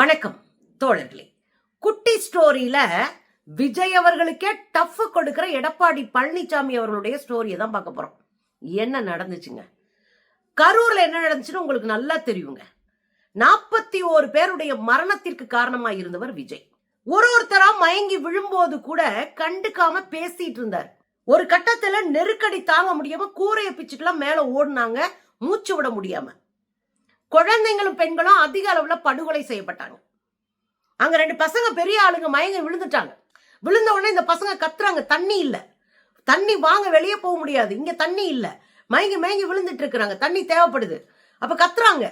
வணக்கம் தோழர்களே. குட்டி ஸ்டோரியில விஜய் அவர்களுக்கே டஃப் கொடுக்கிற எடப்பாடி பழனிசாமி அவர்களுடைய ஸ்டோரியை தான் பார்க்க போறோம். என்ன நடந்துச்சுங்க? கரூர்ல என்ன நடந்துச்சுன்னு உங்களுக்கு நல்லா தெரியுங்க. நாற்பத்தி ஓரு பேருடைய மரணத்திற்கு காரணமா இருந்தவர் விஜய். ஒரு ஒருத்தரா மயங்கி விழும்போது கூட கண்டுக்காம பேசிட்டு இருந்தார். ஒரு கட்டத்துல நெருக்கடி தாங்க முடியாம கூரையை பிச்சுட்டுலாம் மேல ஓடுனாங்க மூச்சு விட முடியாம. குழந்தைங்களும் பெண்களும் அதிக அளவுல படுகொலை செய்யப்பட்டாங்க. அங்க ரெண்டு பசங்க பெரிய ஆளுங்க மயங்க விழுந்துட்டாங்க. விழுந்த உடனே இந்த பசங்க கத்துறாங்க தண்ணி இல்லை. தண்ணி வாங்க வெளியே போக முடியாது இங்க தண்ணி இல்லை. மயங்கி மயங்கி விழுந்துட்டு இருக்கிறாங்க தண்ணி தேவைப்படுது. அப்ப கத்துறாங்க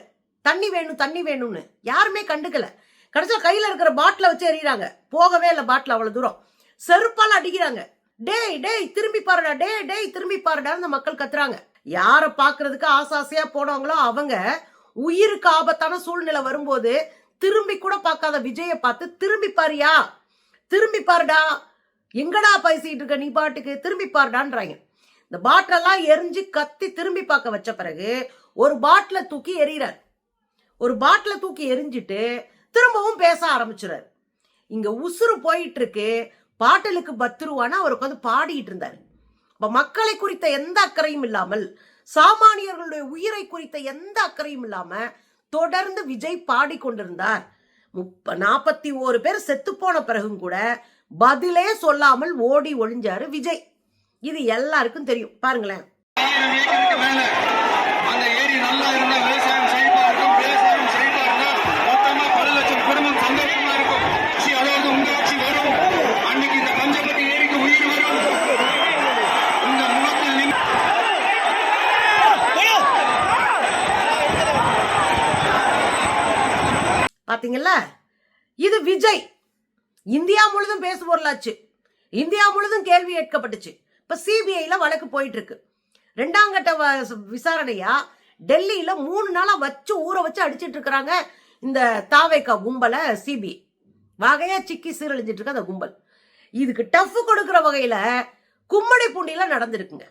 தண்ணி வேணும் தண்ணி வேணும்னு. யாருமே கண்டுக்கல. கடைசியில் கையில இருக்கிற பாட்டில வச்சு எறிகிறாங்க போகவே இல்லை பாட்டில் அவ்வளவு தூரம். செருப்பால் அடிக்கிறாங்க. டேய் டேய் திரும்பி பாருடா டே டேய் திரும்பி பாருடா அந்த மக்கள் கத்துறாங்க. யாரை பார்க்கிறதுக்கு ஆசாசையா போனவங்களோ அவங்க உயிருக்கு ஆபத்தான சூழ்நிலை வரும்போது திரும்பி கூட பார்க்காத விஜய பார்த்து திரும்பி பாரியா திரும்பி பாருடா எங்கடா பேசிட்டு இருக்க நீ பாட்டுக்கு திரும்பி பாருடான்றாங்க. இந்த பாட்டிலெல்லாம் எரிஞ்சு கத்தி திரும்பி பார்க்க வச்ச பிறகு ஒரு பாட்டில தூக்கி எறிகிறார். ஒரு பாட்டில தூக்கி எரிஞ்சிட்டு திரும்பவும் பேச ஆரம்பிச்சுறாரு. இங்க உசுறு போயிட்டு இருக்கு. பாட்டலுக்கு பத்து ரூபான்னு அவர் உட்காந்து பாடிட்டு இருந்தாரு. அப்ப மக்களை குறித்த எந்த அக்கறையும் இல்லாமல் சாமானியர்களுடைய உயிரை குறித்த எந்த அக்கறையும் இல்லாம தொடர்ந்து விஜய் பாடிக்கொண்டிருந்தார் முப்ப நாற்பத்தி ஓரு பேர் செத்து போன பிறகும் கூட பதிலே சொல்லாமல் ஓடி ஒழிஞ்சாரு விஜய். இது எல்லாருக்கும் தெரியும். பாருங்களேன். பார்த்தீங்கல்ல இது விஜய். இந்தியா முழுதும் பேசு பொருளாச்சு. இந்தியா முழுதும் கேள்வி கேட்கப்பட்டுச்சு இப்போ சிபிஐயில் வழக்கு போயிட்டு இருக்கு ரெண்டாம் கட்ட வ- விசாரணையா டெல்லியில் மூணு நாளாக வச்சு ஊற வச்சு அடிச்சிட்டு இருக்கிறாங்க இந்த தாவேக்கா கும்பலை சிபிஐ வகையாக சிக்கி சீரழிஞ்சிட்டு இருக்க அந்த கும்பல். இதுக்கு டஃப் கொடுக்கிற வகையில் கும்மடி பூண்டியில் நடந்திருக்குங்க.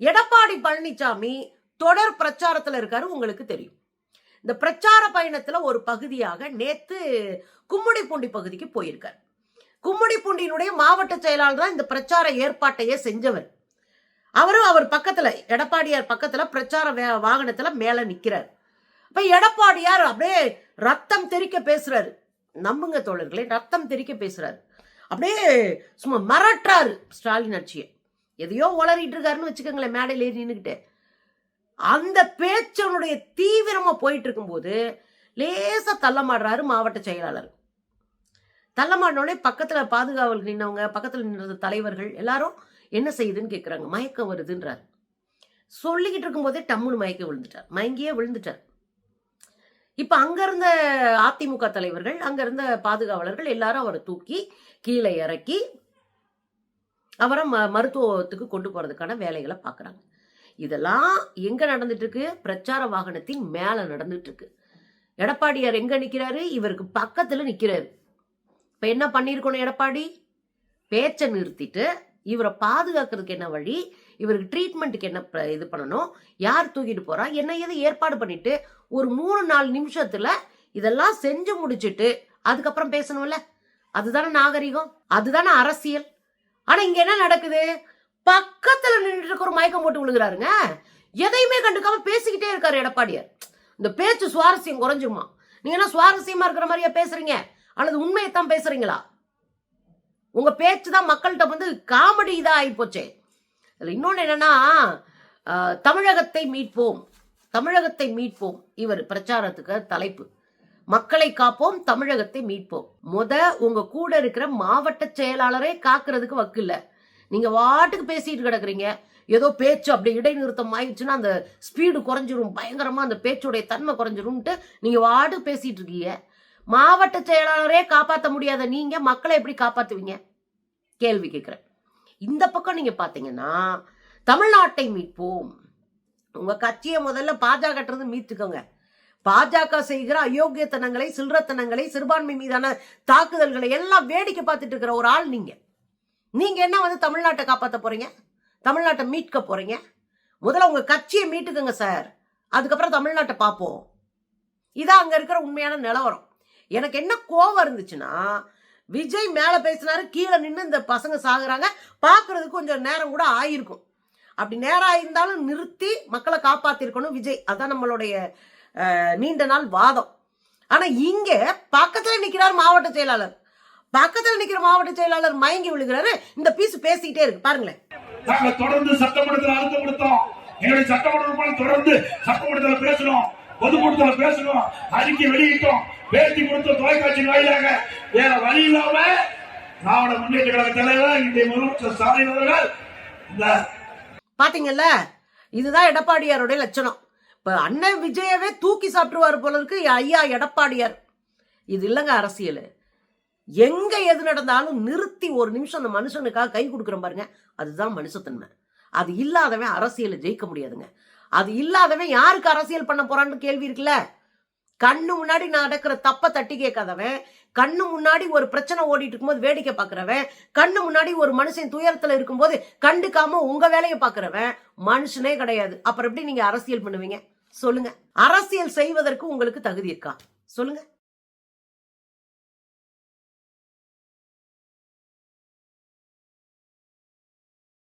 எடப்பாடி பழனிசாமி தொடர் பிரச்சாரத்தில் இருக்காரு உங்களுக்கு தெரியும். இந்த பிரச்சார பயணத்துல ஒரு பகுதியாக நேத்து கும்மிடிப்பூண்டி பகுதிக்கு போயிருக்கார். கும்முடிப்பூண்டியினுடைய மாவட்ட செயலாளர் தான் இந்த பிரச்சார ஏற்பாட்டையே செஞ்சவர். அவரும் அவர் பக்கத்துல எடப்பாடியார் பக்கத்துல பிரச்சார வே- வாகனத்துல மேல நிக்கிறார். இப்ப எடப்பாடியார் அப்படியே ரத்தம் தெறிக்க பேசுறாரு. நம்புங்க தோழர்களே ரத்தம் தெறிக்க பேசுறாரு. அப்படியே சும்மா மிரட்டுறாரு ஸ்டாலின் ஆட்சியை. எதையோ உளறிட்டு இருக்காருன்னு வச்சுக்கோங்களேன் மேடையில் ஏறி நின்றுக்கிட்டு அந்த பேச்சனுடைய தீவிரமா போயிட்டு இருக்கும்போது லேசா தள்ளமாடுறாரு மாவட்ட செயலாளர். தள்ளமாடினோடனே பக்கத்துல பாதுகாவல் நின்னவங்க பக்கத்துல நின்றது தலைவர்கள் எல்லாரும் என்ன செய்யுதுன்னு கேக்குறாங்க. மயக்கம் வருதுன்றார். சொல்லிக்கிட்டு இருக்கும்போதே டம்முன்னு மயக்க விழுந்துட்டார். மயங்கியே விழுந்துட்டார். இப்ப அங்க இருந்த அதிமுக தலைவர்கள் அங்க இருந்த பாதுகாவலர்கள் எல்லாரும் அவரை தூக்கி கீழே இறக்கி அவரை ம- மருத்துவத்துக்கு கொண்டு போறதுக்கான வேலைகளை பார்க்குறாங்க இதெல்லாம் எங்க நடந்துட்டு இருக்கு பிரச்சார வாகனத்தின் மேல நடந்துட்டு இருக்கு எடப்பாடியார் எங்க நிக்கிறாரு? இவருக்கு பக்கத்துல நிக்கிறாரு. இப்ப என்ன பண்ணிருக்கணும் எடப்பாடி? பேச்சை நிறுத்திட்டு இவரை பாதுகாக்கிறதுக்கு என்ன வழி? இவருக்கு ட்ரீட்மெண்ட்டுக்கு என்ன இது பண்ணணும்? யார் தூக்கிட்டு போறா? என்ன எது ஏற்பாடு பண்ணிட்டு ஒரு மூணு நாலு நிமிஷத்துல இதெல்லாம் செஞ்சு முடிச்சுட்டு அதுக்கப்புறம் பேசணும்ல? அதுதானே நாகரிகம். அதுதானே அரசியல். ஆனா இங்க என்ன நடக்குது? பக்கத்துல நின்றுட்டு இருக்க ஒரு மயக்கம் போட்டு விழுகிறாருங்க. எதையுமே கண்டுக்காம பேசிக்கிட்டே இருக்காரு எடப்பாடியார். இந்த பேச்சு சுவாரஸ்யம் குறைஞ்சுமா? நீங்க என்ன சுவாரஸ்யமா இருக்கிற மாதிரியா பேசுறீங்க? அல்லது உண்மையைத்தான் பேசுறீங்களா? உங்க பேச்சு தான் மக்கள்கிட்ட வந்து காமெடி இதாக ஆகிப்போச்சே இதில் இன்னொன்று என்னன்னா தமிழகத்தை மீட்போம். தமிழகத்தை மீட்போம். இவர் பிரச்சாரத்துக்கு தலைப்பு. மக்களை காப்போம் தமிழகத்தை மீட்போம். முத உங்க கூட இருக்கிற மாவட்ட செயலாளரே காக்குறதுக்கு வக்கு இல்லை நீங்கள் வாட்டுக்கு பேசிட்டு கிடக்குறீங்க. ஏதோ பேச்சு அப்படி இடைநிறுத்தம் ஆயிடுச்சுன்னா அந்த ஸ்பீடு குறைஞ்சிரும். பயங்கரமாக அந்த பேச்சுடைய தன்மை குறைஞ்சிரும்ட்டு நீங்கள் வாட்டுக்கு பேசிட்டு இருக்கீங்க. மாவட்ட செயலாளரே காப்பாற்ற முடியாத நீங்க மக்களை எப்படி காப்பாற்றுவீங்க கேள்வி கேட்குறேன். இந்த பக்கம் நீங்க பார்த்தீங்கன்னா தமிழ்நாட்டை மீட்போம். உங்க கட்சியை முதல்ல பாஜக மீட்டுக்கோங்க பாஜக செய்கிற அயோக்கியத்தனங்களை சில்லறத்தனங்களை சிறுபான்மை மீதான தாக்குதல்களை எல்லாம் வேடிக்கை பார்த்துட்டு இருக்கிற ஒரு ஆள் நீங்கள் நீங்கள் என்ன வந்து தமிழ்நாட்டை காப்பாற்ற போகிறீங்க தமிழ்நாட்டை மீட்க போகிறீங்க முதல்ல உங்கள் கட்சியை மீட்டுக்கோங்க சார். அதுக்கப்புறம் தமிழ்நாட்டை பார்ப்போம். இதான் அங்கே இருக்கிற உண்மையான நிலவரம். எனக்கு என்ன கோவம் இருந்துச்சுன்னா விஜய் மேலே பேசினாரு கீழே நின்று இந்த பசங்க சாகுறாங்க பார்க்குறதுக்கு கொஞ்சம் நேரம் கூட ஆயிருக்கும். அப்படி நேரம் ஆயிருந்தாலும் நிறுத்தி மக்களை காப்பாற்றிருக்கணும் விஜய். அதான் நம்மளுடைய நீண்ட நாள் வாதம். ஆனால் இங்கே பக்கத்தில் நிற்கிறார் மாவட்ட செயலாளர். பக்கத்துல நிக்கிற மாவட்ட செயலாளர் மயங்கி விழுகிறாரு. இந்த பீஸ் பேசிக்கிட்டே இருக்கு. பாருங்களேன். நாங்க தொடர்ந்து சட்டமன்றத்தில் அழுத்தம் கொடுத்தோம் எங்களுடைய சட்டமன்ற தொடர்ந்து சட்டமன்றத்தில் பேசணும். பொதுக்கூட்டத்தில் பேசணும். அறிக்கை வெளியிட்டோம். பேட்டி கொடுத்த தொலைக்காட்சி வாயிலாக. வேற வழி இல்லாம திராவிட முன்னேற்ற கழக தலைவர் இன்றைய முதலமைச்சர் ஸ்டாலின் அவர்கள் பாத்தீங்கல்ல இதுதான் எடப்பாடியாருடைய லட்சணம். இப்ப அண்ணன் விஜயவே தூக்கி சாப்பிட்டுருவாரு போல இருக்கு ஐயா எடப்பாடியார். இது இல்லைங்க அரசியல். எங்க எது நடந்தாலும் நிறுத்தி ஒரு நிமிஷம் அந்த மனுஷனுக்காக கை கொடுக்குற பாருங்க. அதுதான் மனுஷத்தன்மை. அது இல்லாதவன் அரசியலை ஜெயிக்க முடியாதுங்க. அது இல்லாதவன் யாருக்கு அரசியல் பண்ண போறான்னு கேள்வி இருக்குல்ல? கண்ணு முன்னாடி நடக்கிற தப்ப தட்டி கேட்காதவன் கண்ணு முன்னாடி ஒரு பிரச்சனை ஓடிட்டு இருக்கும்போது வேடிக்கை பார்க்குறவன் கண்ணு முன்னாடி ஒரு மனுஷன் துயரத்துல இருக்கும்போது கண்டுக்காம உங்க வேலையை பாக்குறவன் மனுஷனே கிடையாது. அப்புறம் எப்படி நீங்க அரசியல் பண்ணுவீங்க? சொல்லுங்க. அரசியல் செய்வதற்கு உங்களுக்கு தகுதி இருக்கா? சொல்லுங்க.